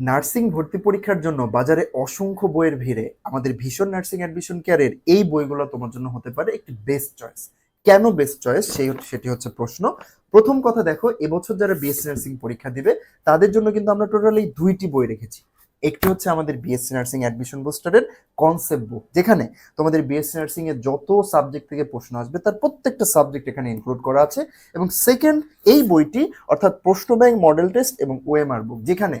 Nursing ভর্তি পরীক্ষার জন্য বাজারে অসংখ্য বইয়ের ভিড়ে আমাদের ভীষণ নার্সিং অ্যাডমিশন কেয়ারের এই বইগুলো তোমার জন্য হতে পারে একটি বেস্ট চয়েস কেন বেস্ট চয়েস সেই সেটি হচ্ছে প্রশ্ন। প্রথম কথা দেখো, এবছর যারা বিএসসি নার্সিং পরীক্ষা দিবে, তাদের জন্য কিন্তু আমরা টোটালি দুইটি বই রেখেছি। একটি হচ্ছে আমাদের বিএসসি নার্সিং অ্যাডমিশন বুস্টারের কনসেপ্ট বুক যেখানে তোমাদের বিএসসি নার্সিং এর যত সাবজেক্ট থেকে প্রশ্ন আসবে, তার প্রত্যেকটা সাবজেক্ট এখানে ইনক্লুড করা আছে। এবং সেকেন্ড এই বইটি, অর্থাৎ প্রশ্ন ব্যাংক মডেল টেস্ট এবং ওএমআর বুক যেখানে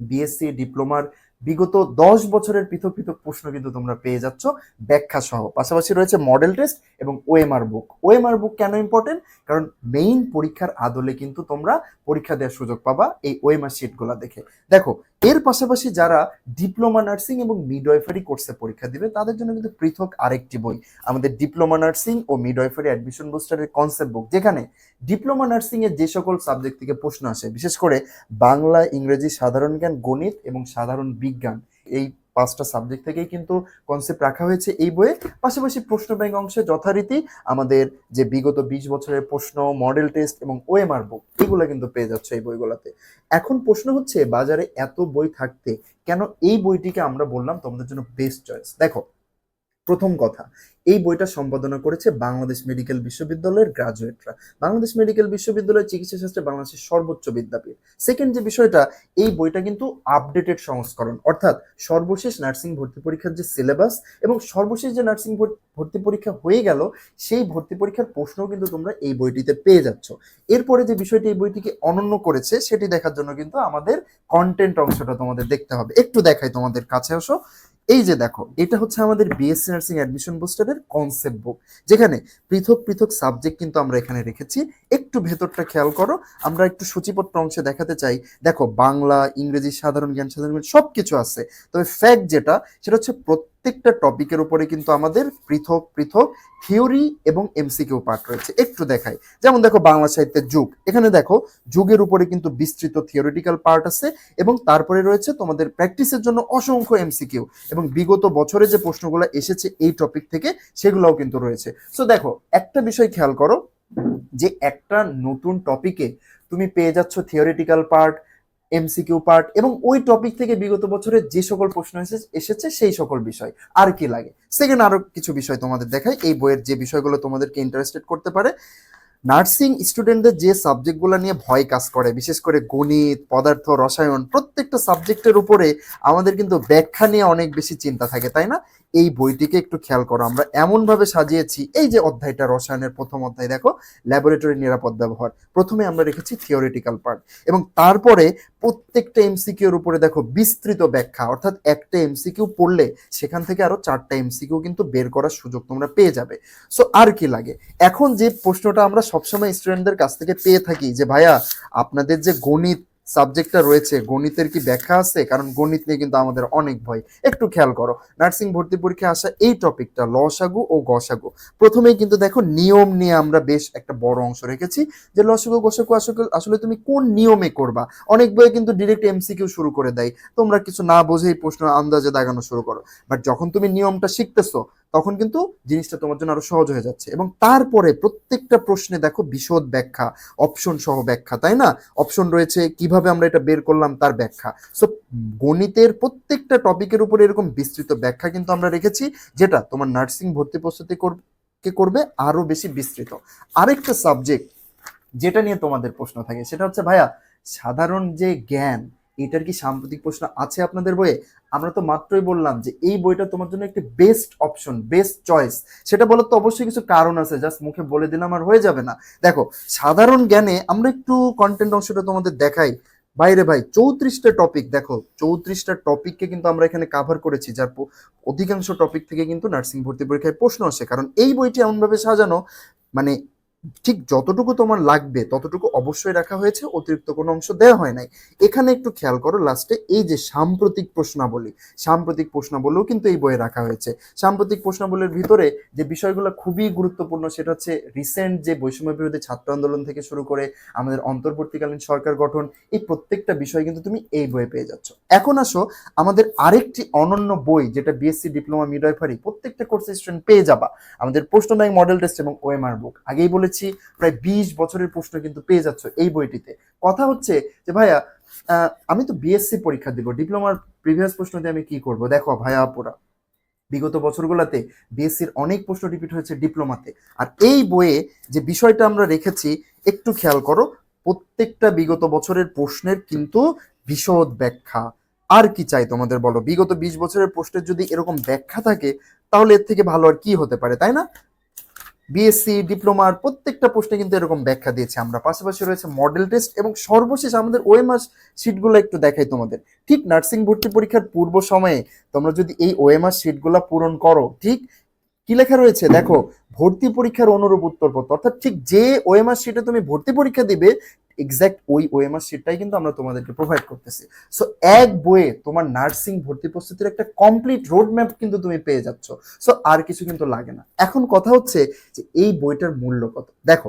বিএসসি ডিপ্লোমার বিগত দশ বছরের পৃথক পৃথক প্রশ্ন কিন্তু তোমরা পেয়ে যাচ্ছ ব্যাখ্যা সহ। পাশাপাশি রয়েছে মডেল টেস্ট এবং ওএমআর বুক ওএমআর বুক কেন ইম্পর্টেন্ট কারণ মেইন পরীক্ষার আদলে কিন্তু তোমরা পরীক্ষা দেওয়ার সুযোগ পাবা এই ওএমআর শিটগুলো দেখে। দেখো, এর পাশাপাশি যারা ডিপ্লোমা নার্সিং এবং মিডওয়াইফারি কোর্সে পরীক্ষা দিবে, তাদের জন্য কিন্তু পৃথক আরেকটি বই। আমাদের ডিপ্লোমা নার্সিং ও মিডওয়াইফারি অ্যাডমিশন বুস্টারের কনসেপ্ট বুক যেখানে ডিপ্লোমা নার্সিং এর যে সকল সাবজেক্ট থেকে প্রশ্ন আসে, বিশেষ করে বাংলা, ইংরেজি, সাধারণ জ্ঞান, গণিত এবং সাধারণ বিজ্ঞান, এই পাঁচটা সাবজেক্ট থেকেই কিন্তু কনসেপ্ট রাখা হয়েছে এই বইয়ে। পাশাপাশি প্রশ্ন ব্যাংক অংশে যথারীতি আমাদের যে বিগত বিশ বছরের প্রশ্ন মডেল টেস্ট এবং ওএমআর বুক এগুলো কিন্তু পেয়ে যাচ্ছে এই বইগুলোতে। এখন প্রশ্ন হচ্ছে, বাজারে এত বই থাকতে কেন এই বইটিকে আমরা বললাম তোমাদের জন্য বেস্ট চয়েস দেখো, প্রথম কথা এই বইটা সম্পাদনা করেছে বাংলাদেশ মেডিকেল বিশ্ববিদ্যালয়ের গ্রাজুয়েটরা। বাংলাদেশ মেডিকেল বিশ্ববিদ্যালয় চিকিৎসা শাস্ত্রে বাংলাদেশের সর্বোচ্চ বিদ্যাপীঠ। সেকেন্ড যে বিষয়টা, এই বইটা কিন্তু আপডেটেড সংস্করণ। অর্থাৎ সর্বশেষ নার্সিং ভর্তি পরীক্ষার যে সিলেবাস এবং সর্বশেষ যে নার্সিং ভর্তি পরীক্ষা হয়ে গেল, সেই ভর্তি পরীক্ষার প্রশ্নও কিন্তু তোমরা এই বইটিতে পেয়ে যাচ্ছ। এরপরে যে বিষয়টি এই বইটিকে অনন্য করেছে, সেটি দেখার জন্য কিন্তু আমাদের কন্টেন্ট অংশটা তোমাদের দেখতে হবে। একটু দেখাই তোমাদের কাছে আসো। এই যে দেখো, এটা হচ্ছে আমাদের বিএসসি নার্সিং অ্যাডমিশন বুস্টারের কনসেপ্ট বুক যেখানে পৃথক পৃথক সাবজেক্ট কিন্তু আমরা এখানে রেখেছি। একটু ভেতরটা খেয়াল করো, আমরা একটু সূচিপত্র অংশে দেখাতে চাই। দেখো, বাংলা, ইংরেজি, সাধারণ, জ্ঞান, সাধারণ সব কিছু আছে। তবে ফ্যাক্ট যেটা, সেটা হচ্ছে প্রত্যেকটা টপিকের উপরে কিন্তু আমাদের পৃথক পৃথক থিওরি এবং এমসিকিউ পার্ট রয়েছে। একটু দেখাই। যেমন দেখো বাংলা সাহিত্যের যুগ। এখানে দেখো যুগের উপরে কিন্তু বিস্তৃত থিওরিটিক্যাল পার্ট আছে এবং তারপরে রয়েছে তোমাদের প্র্যাকটিসের জন্য অসংখ্য এমসিকিউ এবং বিগত বছরে যে প্রশ্নগুলো এসেছে এই টপিক থেকে সেগুলোও কিন্তু রয়েছে। সো দেখো, একটা বিষয় খেয়াল করো যে একটা নতুন টপিকে তুমি পেয়ে যাচ্ছ থিওরিটিক্যাল পার্ট এমসিকিউ পার্ট এবং ওই টপিক থেকে বিগত বছরে যে সকল প্রশ্ন এসে- এসেছে সেই সকল বিষয়। আর কি লাগে? সেকেন্ড আরও কিছু বিষয় তোমাদের দেখাই। এই বইয়ের যে বিষয়গুলো তোমাদেরকে ইন্টারেস্টেড করতে পারে নার্সিং স্টুডেন্টদের যে সাবজেক্টগুলো নিয়ে ভয় কাজ করে, বিশেষ করে গণিত, পদার্থ, রসায়ন, প্রত্যেকটা সাবজেক্টের উপরে আমাদের কিন্তু ব্যাখ্যা নিয়ে অনেক বেশি চিন্তা থাকে, তাই না? এই বইটিকে একটু খেয়াল করো, আমরা এমনভাবে সাজিয়েছি, এই যে অধ্যায়টা রসায়নের প্রথম অধ্যায়, দেখো ল্যাবরেটরি নিরাপদ ব্যবহার, প্রথমে আমরা রেখেছি থিওরিটিক্যাল পার্ট এবং তারপরে প্রত্যেকটা এমসিকিউর উপরে দেখো বিস্তৃত ব্যাখ্যা, অর্থাৎ একটা এমসিকিউ পড়লে সেখান থেকে আরও চারটা এমসিকিউ কিন্তু বের করার সুযোগ তোমরা পেয়ে যাবে। সো আর কি লাগে? এখন যে প্রশ্নটা আমরা সবসময় স্টুডেন্টদের কাছ থেকে পেয়ে থাকি যে, ভাইয়া, আপনাদের যে গণিত সাবজেক্টটা রয়েছে, গণিতের কি ব্যাখ্যা আছে? কারণ গণিত নিয়ে কিন্তু আমাদের অনেক ভয়। একটু খেয়াল করো, নার্সিং ভর্তি পরীক্ষা আসা এই টপিকটা লসাগু ও গসাগু। প্রথমেই কিন্তু দেখো নিয়ম নিয়ে আমরা বেশ একটা বড় অংশ রেখেছি, যে লসাগু, গসাগু আসলে আসলে তুমি কোন নিয়মে করবা? অনেক বই কিন্তু ডিরেক্ট এমসিকিউ শুরু করে দেয়। তোমরা কিছু না বুঝেই প্রশ্ন আন্দাজে দাগানো শুরু করো। বাট যখন তুমি নিয়মটা শিখতেছো তখন কিন্তু জিনিসটা তোমার জন্য আরও সহজ হয়ে যাচ্ছে। এবং তারপরে প্রত্যেকটা প্রশ্নে দেখো বিশদ ব্যাখ্যা অপশন সহ ব্যাখ্যা, তাই না? অপশন রয়েছে কীভাবে আমরা এটা বের করলাম তার ব্যাখ্যা। সো গণিতের প্রত্যেকটা টপিকের উপরে এরকম বিস্তৃত ব্যাখ্যা কিন্তু আমরা রেখেছি, যেটা তোমার নার্সিং ভর্তি প্রস্তুতি কর- কে করবে? আরও বেশি বিস্তৃত। আরেকটা সাবজেক্ট যেটা নিয়ে তোমাদের প্রশ্ন থাকে, সেটা হচ্ছে, ভাইয়া, সাধারণ যে জ্ঞান এটার কি সাম্প্রতিক প্রশ্ন আছে আপনাদের বইয়ে? আমরা তো মাত্রই বললাম যে এই বইটা তোমার জন্য একটি বেস্ট অপশন বেস্ট চয়েস সেটা বলার তো অবশ্যই কিছু কারণ আছে জাস্ট মুখে বলে দিলাম আর হয়ে যাবে না। দেখো, সাধারণ জ্ঞানে আমরা একটু কন্টেন্ট অংশটা তোমাদের দেখাই। বাইরে ভাই, চৌত্রিশটা টপিক দেখো, চৌত্রিশটা টপিককে কিন্তু আমরা এখানে কাভার করেছি, যার অধিকাংশ টপিক থেকে কিন্তু নার্সিং ভর্তি পরীক্ষায় প্রশ্ন আসে। কারণ এই বইটি এমনভাবে সাজানো মানে ঠিক যতটুকু তোমার লাগবে, ততটুকু অবশ্যই রাখা হয়েছে, অতিরিক্ত কোনো অংশ দেওয়া হয় নাই। এখানে একটু খেয়াল করো লাস্টে এই যে সাম্প্রতিক প্রশ্নাবলী, সাম্প্রতিক প্রশ্নাবলীও কিন্তু এই বইয়ে রাখা হয়েছে। সাম্প্রতিক প্রশ্নাবলীর ভিতরে যে বিষয়গুলো খুবই গুরুত্বপূর্ণ, সেটা হচ্ছে রিসেন্ট যে বৈষম্য বিরোধী ছাত্র আন্দোলন থেকে শুরু করে আমাদের অন্তর্বর্তীকালীন সরকার গঠন, এই প্রত্যেকটা বিষয় কিন্তু তুমি এই বইয়ে পেয়ে যাচ্ছ। এখন আসো, আমাদের আরেকটি অনন্য বই, যেটা বিএসসি ডিপ্লোমা মিডওয়াইফারি প্রত্যেকটা কোর্স স্টুডেন্ট পেয়ে যাবা। আমাদের প্রশ্ন ব্যাংক মডেল টেস্ট এবং ওএমআর বুক আগেই বলেছি প্রায় বিশ বছরের প্রশ্ন কিন্তু পেয়ে যাচ্ছ এই বইটিতে। কথা হচ্ছে যে ভাইয়া আমি তো বিএসসি পরীক্ষা দিব, ডিপ্লোমার প্রিভিয়াস প্রশ্ন দিয়ে আমি কি করব? দেখো ভাইয়া, আপুরা, বিগত বছরগুলোতে বিএসসির অনেক প্রশ্ন রিপিট হয়েছে ডিপ্লোমাতে। আর এই বইয়ে যে বিষয়টা আমরা রেখেছি, একটু খেয়াল করো, প্রত্যেকটা বিগত বছরের প্রশ্নের কিন্তু বিশদ ব্যাখ্যা। আর কি চাই তোমাদের বলো? বিগত বিশ বছরের প্রশ্নের যদি এরকম ব্যাখ্যা থাকে, তাহলে এর থেকে ভালো আর কি হতে পারে, তাই না? বিএসসি ডিপ্লোমার প্রত্যেকটা প্রশ্নে কিন্তু এরকম ব্যাখ্যা দিয়েছে আমরা। পাশাপাশি রয়েছে মডেল টেস্ট এবং সর্বশেষ আমাদের ওই মাস শিটগুলো একটু দেখাই তোমাদের। ঠিক নার্সিং ভর্তি পরীক্ষার পূর্ব সময়ে তোমরা যদি এই ওএমআর শিটগুলো পূরণ করো, ঠিক কি লেখা রয়েছে? দেখো, ভর্তি পরীক্ষার অনুরূপ উত্তরপত্র। অর্থাৎ ঠিক যে ওএমআর শিটে তুমি ভর্তি পরীক্ষা দিবে এক্সাক্ট ওই ওএমআর শিটটাই কিন্তু আমরা তোমাদেরকে প্রোভাইড করতেছি। সো এক বইয়ে তোমার নার্সিং ভর্তি প্রস্তুতির একটা কমপ্লিট রোড ম্যাপ কিন্তু তুমি পেয়ে যাচ্ছ। সো আর কিছু কিন্তু লাগে না। এখন কথা হচ্ছে যে এই বইটার মূল্য কত? দেখো,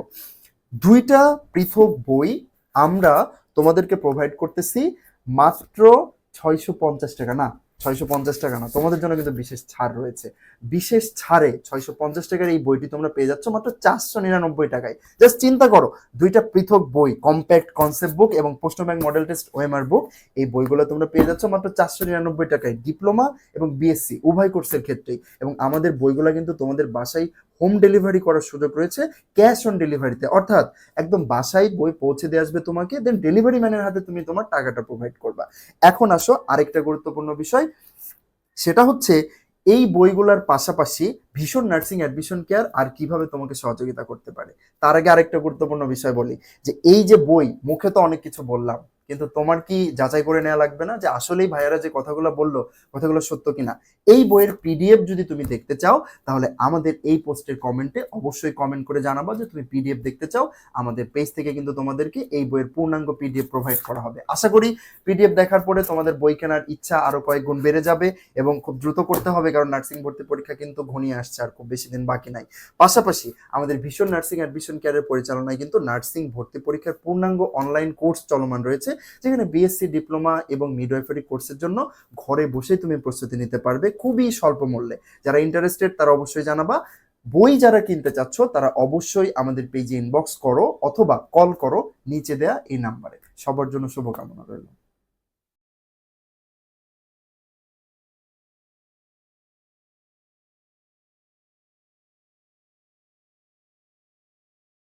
দুইটা পৃথক বই আমরা তোমাদেরকে প্রোভাইড করতেছি মাত্র ছয়শো পঞ্চাশ টাকা। না ছয়শো পঞ্চাশ টাকা না, তোমাদের জন্য কিন্তু বিশেষ ছাড় রয়েছে। বিশেষ ছাড়ে ছয়শো পঞ্চাশ টাকার এই বইটি তোমরা পেয়ে যাচ্ছ মাত্র চারশো নিরানব্বই টাকায়। জাস্ট চিন্তা করো, দুইটা পৃথক বই, কম্প্যাক্ট কনসেপ্ট বুক এবং প্রশ্ন bank model test OMR book, এই বইগুলো তোমরা পেয়ে যাচ্ছ মাত্র চারশো নিরানব্বই টাকায়। ডিপ্লোমা এবং বিএসসি, উভয় কোর্সের ক্ষেত্রেই। এবং আমাদের বইগুলো কিন্তু তোমাদের বাসায় হোম ডেলিভারি করার সুযোগ রয়েছে, ক্যাশ অন ডেলিভারিতে। অর্থাৎ একদম বাসায় বই পৌঁছে দিয়ে আসবে তোমাকে দেন ডেলিভারি ম্যানের হাতে তুমি তোমার টাকাটা প্রোভাইড করবা। এখন আসো আরেকটা গুরুত্বপূর্ণ বিষয়, সেটা হচ্ছে এই বইগুলোর পাশাপাশি ভীষণ নার্সিং অ্যাডমিশন কেয়ার আর কীভাবে তোমাকে সহযোগিতা করতে পারে। তার আগে আরেকটা গুরুত্বপূর্ণ বিষয় বলি, যে এই যে বই, মুখে তো অনেক কিছু বললাম কিন্তু তোমার কি যাচাই করে নেওয়া লাগবে না যে আসলেই ভাইয়ারা যে কথাগুলো বলল, কথাগুলো সত্য কিনা? এই বইয়ের পিডিএফ যদি তুমি দেখতে চাও, তাহলে আমাদের এই পোস্টের কমেন্টে অবশ্যই কমেন্ট করে জানাব যে তুমি পিডিএফ দেখতে চাও। আমাদের পেজ থেকে কিন্তু তোমাদেরকে এই বইয়ের পূর্ণাঙ্গ পিডিএফ প্রোভাইড করা হবে। আশা করি পিডিএফ দেখার পরে তোমাদের বই কেনার ইচ্ছা আরও কয়েক গুণ বেড়ে যাবে এবং খুব দ্রুত করতে হবে, কারণ নার্সিং ভর্তি পরীক্ষা কিন্তু ঘনিয়ে আসছে আর খুব বেশি দিন বাকি নাই। পাশাপাশি আমাদের ভীষণ নার্সিং অ্যাডমিশন কেয়ারের পরিচালনায় কিন্তু নার্সিং ভর্তি পরীক্ষার পূর্ণাঙ্গ অনলাইন কোর্স চলমান রয়েছে। যেখানে বিএসসি ডিপ্লোমা এবং মিডওয়াইফারি কোর্সের জন্য ঘরে বসেই তুমি প্রস্তুতি নিতে পারবে খুবই স্বল্প মূল্যে। যারা ইন্টারেস্টেড তারা অবশ্যই জানাবা। বই যারা কিনতে চাচ্ছ তারা অবশ্যই আমাদের পেজে ইনবক্স করো অথবা কল করো, নিচে দেয়া এই নাম্বারে সবার জন্য শুভকামনা রইল।